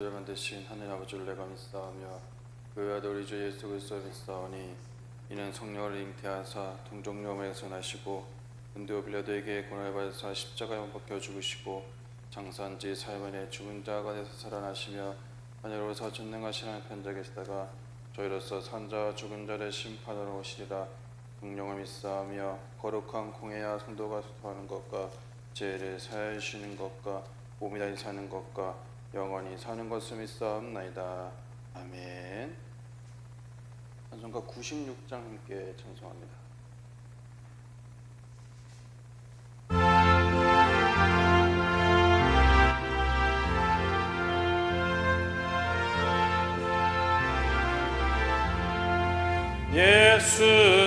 여만 대신 하늘 아버지를 내가 믿사오며 그 아들 우리 주 예수 그리스도 믿사오니 이는 성령을 잉태하사 동정녀에서 나시고 은대오 빌라도에게 고난을 받으사 십자가에 못 박혀 죽으시고 장사한 지 사흘만에 죽은 자가 되서 살아나시며 하늘로서 전능하신 하나님 편자 계시다가 저희로서 산자와 죽은 자를 심판하러 오시리라. 성령을 믿사오며 거룩한 공회와 성도가 소통하는 것과 죄를 사하여 주시는 것과 몸이 다시 사는 것과 영원히 사는 것을 믿사옵나이다. 아멘. 찬송가 96장 함께 찬송합니다. 예수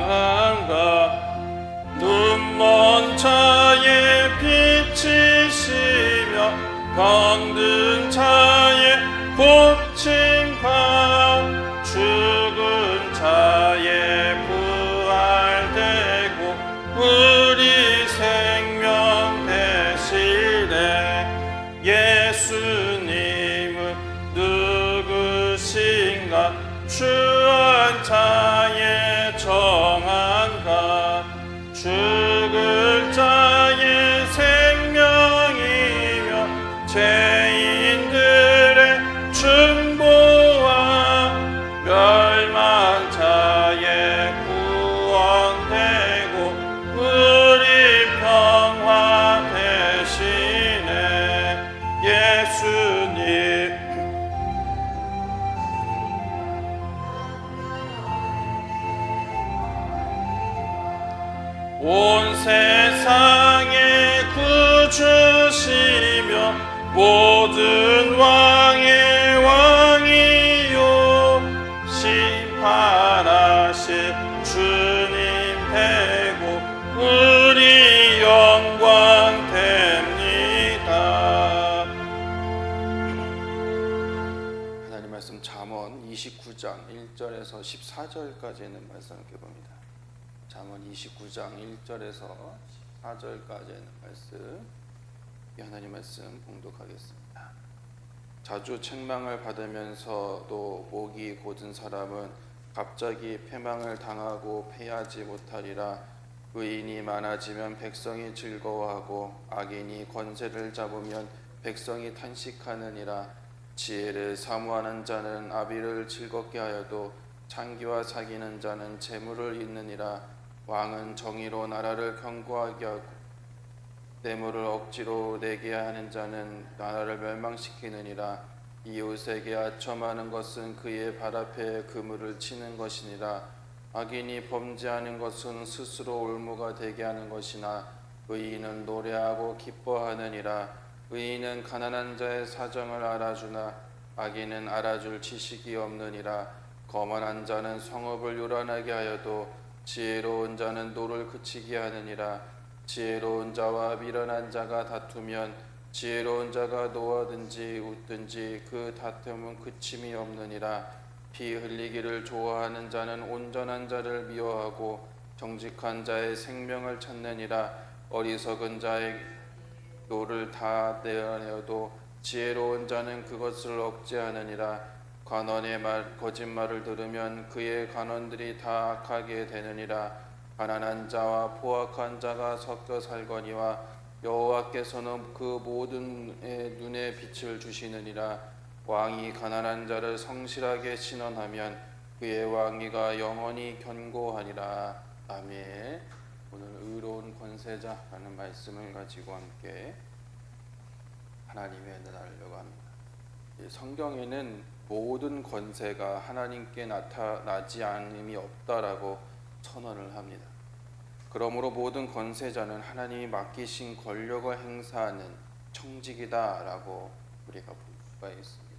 uh, 온 세상의 구주시며 모든 왕의 왕이요. 심판하실 주님 되고 우리 영광 됩니다. 하나님 말씀 잠언 29장 1절에서 14절까지 있는 말씀 함께 봅니다 잠언 29장 1절에서 4절까지 있는 말씀 이 하나님 말씀 봉독하겠습니다. 자주 책망을 받으면서도 목이 곧은 사람은 갑자기 패망을 당하고 패하지 못하리라. 의인이 많아지면 백성이 즐거워하고 악인이 권세를 잡으면 백성이 탄식하느니라. 지혜를 사모하는 자는 아비를 즐겁게 하여도 창기와 사귀는 자는 재물을 잇느니라. 왕은 정의로 나라를 견고하게 하고 뇌물을 억지로 내게 하는 자는 나라를 멸망시키느니라. 이웃에게 아첨하는 것은 그의 발 앞에 그물을 치는 것이니라. 악인이 범죄하는 것은 스스로 올무가 되게 하는 것이나 의인은 노래하고 기뻐하느니라. 의인은 가난한 자의 사정을 알아주나 악인은 알아줄 지식이 없느니라 거만한 자는 성읍을 요란하게 하여도 지혜로운 자는 노를 그치게 하느니라. 지혜로운 자와 미련한 자가 다투면 지혜로운 자가 노하든지 웃든지 그 다툼은 그침이 없느니라. 피 흘리기를 좋아하는 자는 온전한 자를 미워하고 정직한 자의 생명을 찾느니라. 어리석은 자의 노를 다 내어내어도 지혜로운 자는 그것을 억제하느니라 관원의 말 거짓말을 들으면 그의 관원들이 다 악하게 되느니라. 가난한 자와 포악한 자가 섞여 살거니와 여호와께서는 그 모든 의 눈에 빛을 주시느니라. 왕이 가난한 자를 성실하게 신원하면 그의 왕위가 영원히 견고하니라. 아멘. 오늘 의로운 권세자라는 말씀을 가지고 함께 하나님의 은혜를 나누려고 합니다. 이 성경에는 모든 권세가 하나님께 나타나지 않음이 없다라고 선언을 합니다. 그러므로 모든 권세자는 하나님이 맡기신 권력을 행사하는 청직이다라고 우리가 볼 수가 있습니다.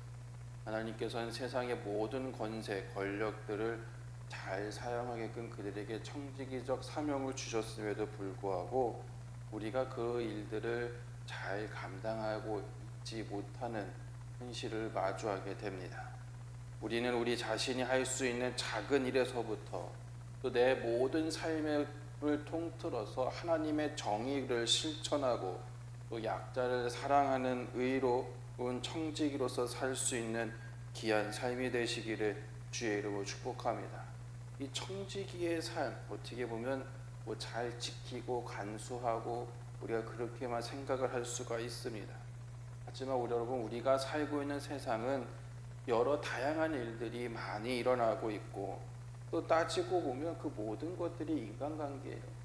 하나님께서는 세상의 모든 권세, 권력들을 잘 사용하게끔 그들에게 청지기적 사명을 주셨음에도 불구하고 우리가 그 일들을 잘 감당하고 있지 못하는 현실을 마주하게 됩니다. 우리는 우리 자신이 할 수 있는 작은 일에서부터 또 내 모든 삶을 통틀어서 하나님의 정의를 실천하고 또 약자를 사랑하는 의로운 청지기로서 살 수 있는 귀한 삶이 되시기를 주의 이름으로 축복합니다. 이 청지기의 삶 어떻게 보면 뭐 잘 지키고 간수하고 우리가 그렇게만 생각을 할 수가 있습니다. 하지만 우리 여러분 우리가 살고 있는 세상은 여러 다양한 일들이 많이 일어나고 있고 또 따지고 보면 그 모든 것들이 인간관계예요.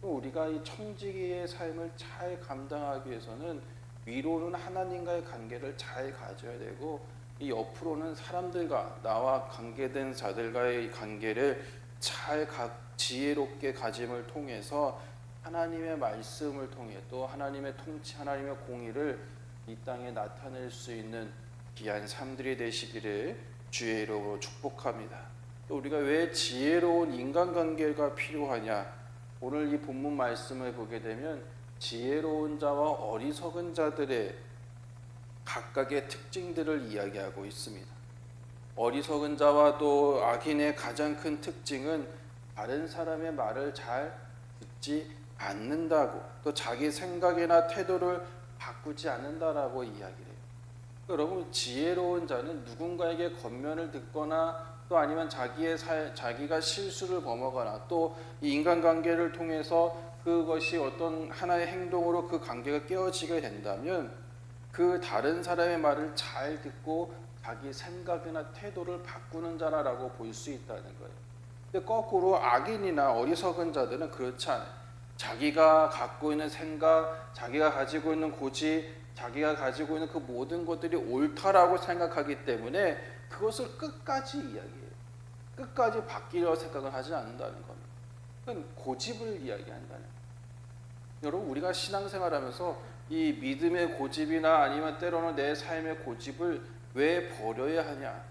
또 우리가 이 청지기의 삶을 잘 감당하기 위해서는 위로는 하나님과의 관계를 잘 가져야 되고 이 옆으로는 사람들과 나와 관계된 자들과의 관계를 잘 가, 지혜롭게 가짐을 통해서 하나님의 말씀을 통해 또 하나님의 통치, 하나님의 공의를 이 땅에 나타낼 수 있는 귀한 삶들이 되시기를 주의 이름으로 축복합니다. 또 우리가 왜 지혜로운 인간관계가 필요하냐? 오늘 이 본문 말씀을 보게 되면 지혜로운 자와 어리석은 자들의 각각의 특징들을 이야기하고 있습니다. 어리석은 자와 또 악인의 가장 큰 특징은 다른 사람의 말을 잘 듣지 않는다고 또 자기 생각이나 태도를 바꾸지 않는다라고 이야기를 해요. 여러분 지혜로운 자는 누군가에게 겉면을 듣거나 또 아니면 자기의 살, 자기가 실수를 범하거나 또이 인간관계를 통해서 그것이 어떤 하나의 행동으로 그 관계가 깨어지게 된다면 그 다른 사람의 말을 잘 듣고 자기 생각이나 태도를 바꾸는 자라라고 볼 수 있다는 거예요. 근데 거꾸로 악인이나 어리석은 자들은 그렇지 않아요. 자기가 갖고 있는 생각, 자기가 가지고 있는 고집, 자기가 가지고 있는 그 모든 것들이 옳다라고 생각하기 때문에 그것을 끝까지 이야기해요. 끝까지 바뀌려 생각을 하지 않는다는 겁니다. 그건 고집을 이야기한다는 거예요. 여러분 우리가 신앙생활하면서 이 믿음의 고집이나 아니면 때로는 내 삶의 고집을 왜 버려야 하냐?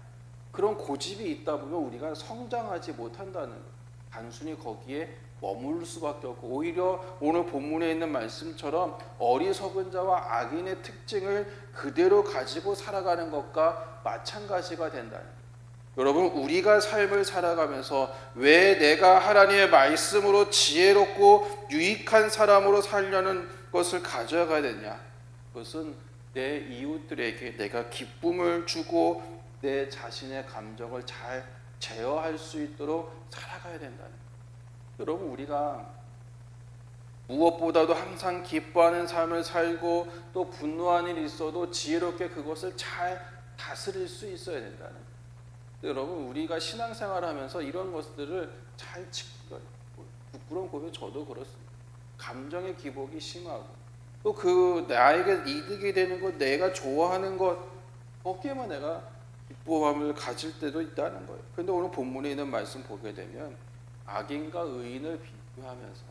그런 고집이 있다 보면 우리가 성장하지 못한다는 거예요. 단순히 거기에 머물 수밖에 없고 오히려 오늘 본문에 있는 말씀처럼 어리석은 자와 악인의 특징을 그대로 가지고 살아가는 것과 마찬가지가 거예요. 여러분 우리가 삶을 살아가면서 왜 내가 하나님의 말씀으로 지혜롭고 유익한 사람으로 살려는 것을 가져가야 되냐? 그것은 내 이웃들에게 내가 기쁨을 주고 내 자신의 감정을 잘 제어할 수 있도록 살아가야 된다는. 여러분 우리가 무엇보다도 항상 기뻐하는 삶을 살고 또 분노한 일이 있어도 지혜롭게 그것을 잘 다스릴 수 있어야 된다는. 여러분 우리가 신앙생활 하면서 이런 것들을 잘 지켜요. 부끄러운 고백 저도 그렇습니다. 감정의 기복이 심하고 또 그 나에게 이득이 되는 것, 내가 좋아하는 것 거기에만 내가 기뻐함을 가질 때도 있다는 거예요. 그런데 오늘 본문에 있는 말씀 보게 되면 악인과 의인을 비교하면서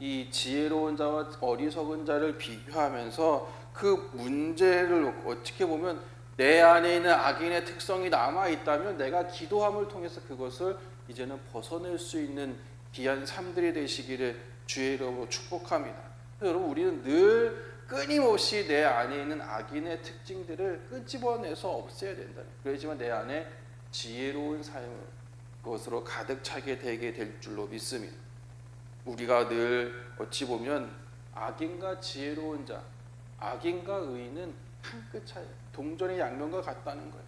이 지혜로운 자와 어리석은 자를 비교하면서 그 문제를 어떻게 보면 내 안에 있는 악인의 특성이 남아 있다면 내가 기도함을 통해서 그것을 이제는 벗어낼 수 있는 귀한 삶들이 되시기를 주의 이름으로 축복합니다. 여러분 우리는 늘 끊임없이 내 안에 있는 악인의 특징들을 끄집어내서 없애야 된다. 그래야지만 내 안에 지혜로운 삶을 그 것으로 가득 차게 되게 될 줄로 믿습니다. 우리가 늘 어찌 보면 악인과 지혜로운 자, 악인과 의인은 한 끗 차이, 동전의 양면과 같다는 거예요.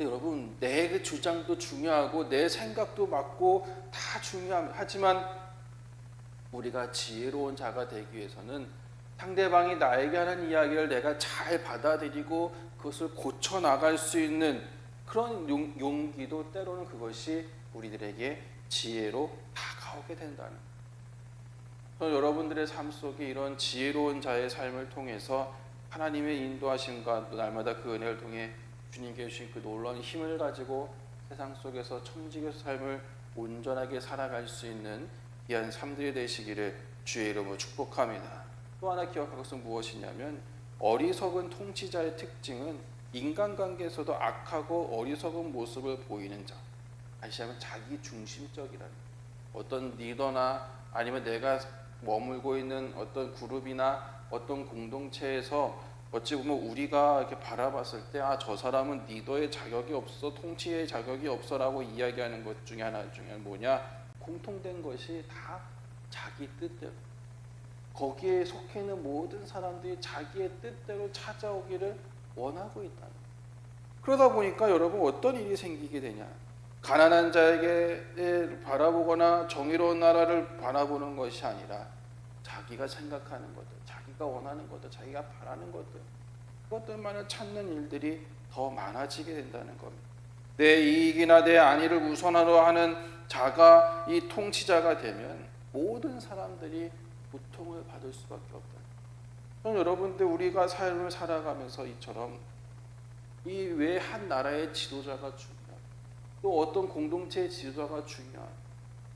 여러분 내 그 주장도 중요하고 내 생각도 맞고 다 중요하지만 우리가 지혜로운 자가 되기 위해서는 상대방이 나에게 하는 이야기를 내가 잘 받아들이고 그것을 고쳐 나갈 수 있는 그런 용, 용기도 때로는 그것이 우리들에게 지혜로 다가오게 된다는 거예요. 여러분들의 삶 속에 이런 지혜로운 자의 삶을 통해서 하나님의 인도하심과 또 날마다 그 은혜를 통해 주님께 주신 그 놀라운 힘을 가지고 세상 속에서 청지기의 삶을 온전하게 살아갈 수 있는 귀한 삶들이 되시기를 주의 이름으로 축복합니다. 또 하나 기억할 것은 무엇이냐면 어리석은 통치자의 특징은 인간관계에서도 악하고 어리석은 모습을 보이는 자. 다시 하면 자기 중심적이라는 어떤 리더나 아니면 내가 머물고 있는 어떤 그룹이나 어떤 공동체에서 어찌 보면 우리가 이렇게 바라봤을 때 아 저 사람은 리더의 자격이 없어 통치의 자격이 없어라고 이야기하는 것 중에 하나 중에 뭐냐? 공통된 것이 다 자기 뜻대로. 거기에 속해 있는 모든 사람들이 자기의 뜻대로 찾아오기를 원하고 있다는. 그러다 보니까 여러분 어떤 일이 생기게 되냐 가난한 자에게 바라보거나 정의로운 나라를 바라보는 것이 아니라 자기가 생각하는 것들, 자기가 원하는 것들, 자기가 바라는 것들, 그것들만을 찾는 일들이 더 많아지게 된다는 겁니다. 내 이익이나 내 안위를 우선하려 하는 자가 이 통치자가 되면 모든 사람들이 고통을 받을 수밖에 없다. 저는 여러분들 우리가 삶을 살아가면서 이처럼 이 왜 한 나라의 지도자가 중요하고 또 어떤 공동체의 지도자가 중요하고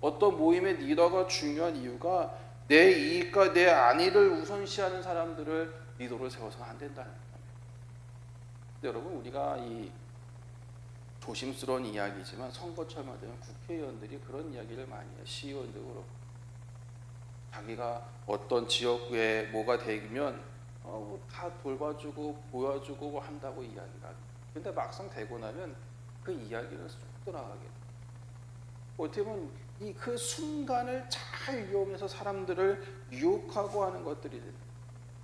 어떤 모임의 리더가 중요한 이유가 내 이익과 내 안위를 우선시하는 사람들을 리더로 세워서 안 된다는 겁니다. 여러분 우리가 이 조심스러운 이야기지만 선거철만 되면 국회의원들이 그런 이야기를 많이 해요. 시의원도 그렇고 자기가 어떤 지역구에 뭐가 되면 어, 다 돌봐주고 보여주고 한다고 이야기를 합니다. 근데 막상 되고 나면 그 이야기는 쑥 돌아가게 돼요. 어떻게 보면 이 그 순간을 잘 이용해서 사람들을 유혹하고 하는 것들이 돼요.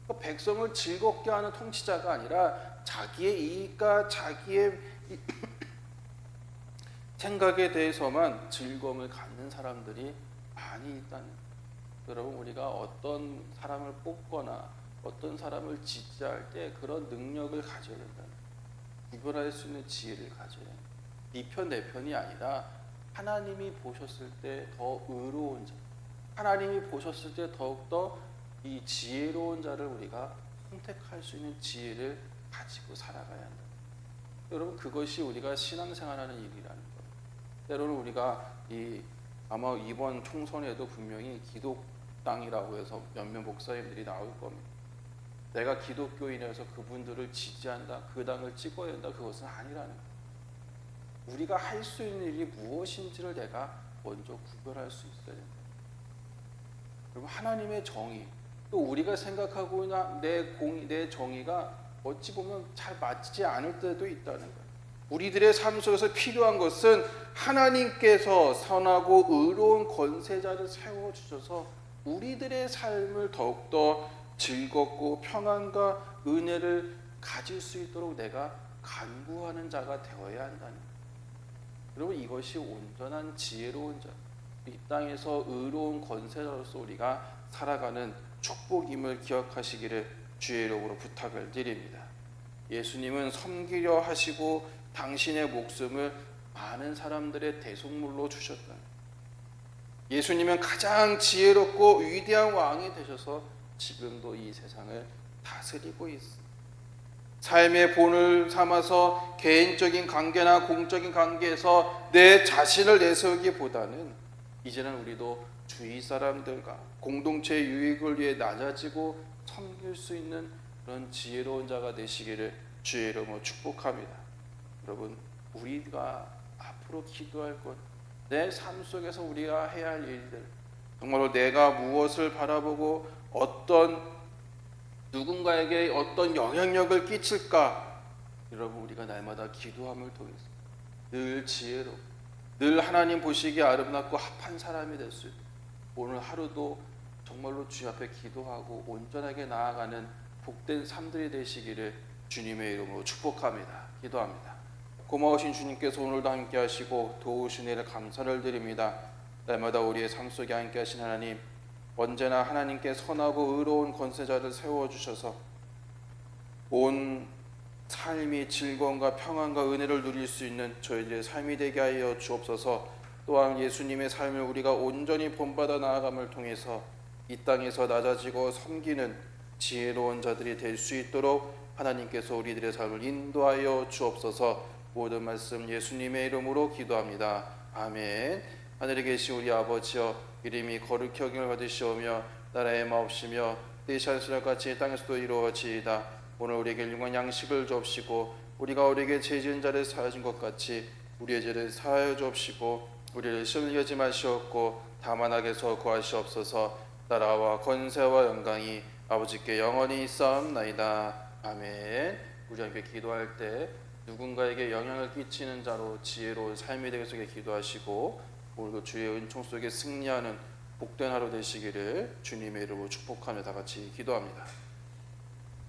그 백성을 즐겁게 하는 통치자가 아니라 자기의 이익과 자기의 이- 생각에 대해서만 즐거움을 갖는 사람들이 많이 있다는. 여러분 우리가 어떤 사람을 뽑거나 어떤 사람을 지지할 때 그런 능력을 가져야 된다는. 구별할 수 있는 지혜를 가져야 해요. 이편 내 편이 아니라 하나님이 보셨을 때 더 의로운 자, 하나님이 보셨을 때 더욱더 이 지혜로운 자를 우리가 선택할 수 있는 지혜를 가지고 살아가야 한다. 여러분 그것이 우리가 신앙생활하는 일이라는 거예요. 때로는 우리가 이 아마 이번 총선에도 분명히 기독 당이라고 해서 몇몇 목사님들이 나올 겁니다. 내가 기독교인이라서 그분들을 지지한다, 그 당을 찍어야 된다, 그것은 아니라는 거예요. 우리가 할 수 있는 일이 무엇인지를 내가 먼저 구별할 수 있어야 된다. 그리고 하나님의 정의, 또 우리가 생각하고 있는 내 공, 내 정의가 어찌 보면 잘 맞지 않을 때도 있다는 거예요. 우리들의 삶 속에서 필요한 것은 하나님께서 선하고 의로운 권세자를 세워 주셔서 우리들의 삶을 더욱더 즐겁고 평안과 은혜를 가질 수 있도록 내가 간구하는 자가 되어야 한다는. 여러분 이것이 온전한 지혜로운 자, 이 땅에서 의로운 권세자로서 우리가 살아가는 축복임을 기억하시기를 주의 이름으로 부탁을 드립니다. 예수님은 섬기려 하시고 당신의 목숨을 많은 사람들의 대속물로 주셨다. 예수님은 가장 지혜롭고 위대한 왕이 되셔서 지금도 이 세상을 다스리고 있습니다. 삶의 본을 삼아서 개인적인 관계나 공적인 관계에서 내 자신을 내세우기보다는 이제는 우리도 주위 사람들과 공동체의 유익을 위해 낮아지고 섬길 수 있는 그런 지혜로운 자가 되시기를 주의 이름으로 축복합니다. 여러분 우리가 앞으로 기도할 것, 내 삶 속에서 우리가 해야 할 일들, 정말로 내가 무엇을 바라보고 어떤 누군가에게 어떤 영향력을 끼칠까? 여러분 우리가 날마다 기도함을 통해서 늘 지혜로, 늘 하나님 보시기에 아름답고 합한 사람이 될 수 있도록 오늘 하루도 정말로 주 앞에 기도하고 온전하게 나아가는 복된 삶들이 되시기를 주님의 이름으로 축복합니다. 기도합니다. 고마우신 주님께서 오늘도 함께 하시고 도우신 일에 감사를 드립니다. 날마다 우리의 삶 속에 함께 하신 하나님 언제나 하나님께 선하고 의로운 권세자를 세워 주셔서 온 삶이 즐거움과 평안과 은혜를 누릴 수 있는 저희들의 삶이 되게 하여 주옵소서. 또한 예수님의 삶을 우리가 온전히 본받아 나아감을 통해서 이 땅에서 낮아지고 섬기는 지혜로운 자들이 될 수 있도록 하나님께서 우리들의 삶을 인도하여 주옵소서. 모든 말씀 예수님의 이름으로 기도합니다. 아멘. 하늘에 계신 우리 아버지여 이름이 거룩히 여김을 받으시오며 나라의 마옵시며 뜻이 하늘과 같이 땅에서도 이루어지이다 오늘 우리에게 일용할 양식을 주옵시고 우리가 우리에게 죄 지은 자를 사하여 준것 같이 우리의 죄를 사하여 주옵시고 우리를 시험에 하지 마시옵고 다만 악에서 구하시옵소서 나라와 권세와 영광이 아버지께 영원히 있사옵나이다 아멘 우리 함께 기도할 때 누군가에게 영향을 끼치는 자로 지혜로운 삶이 되기 속에 기도하시고 오늘도 주의 은총 속에 승리하는 복된 하루 되시기를 주님의 이름으로 축복하며 다 같이 기도합니다.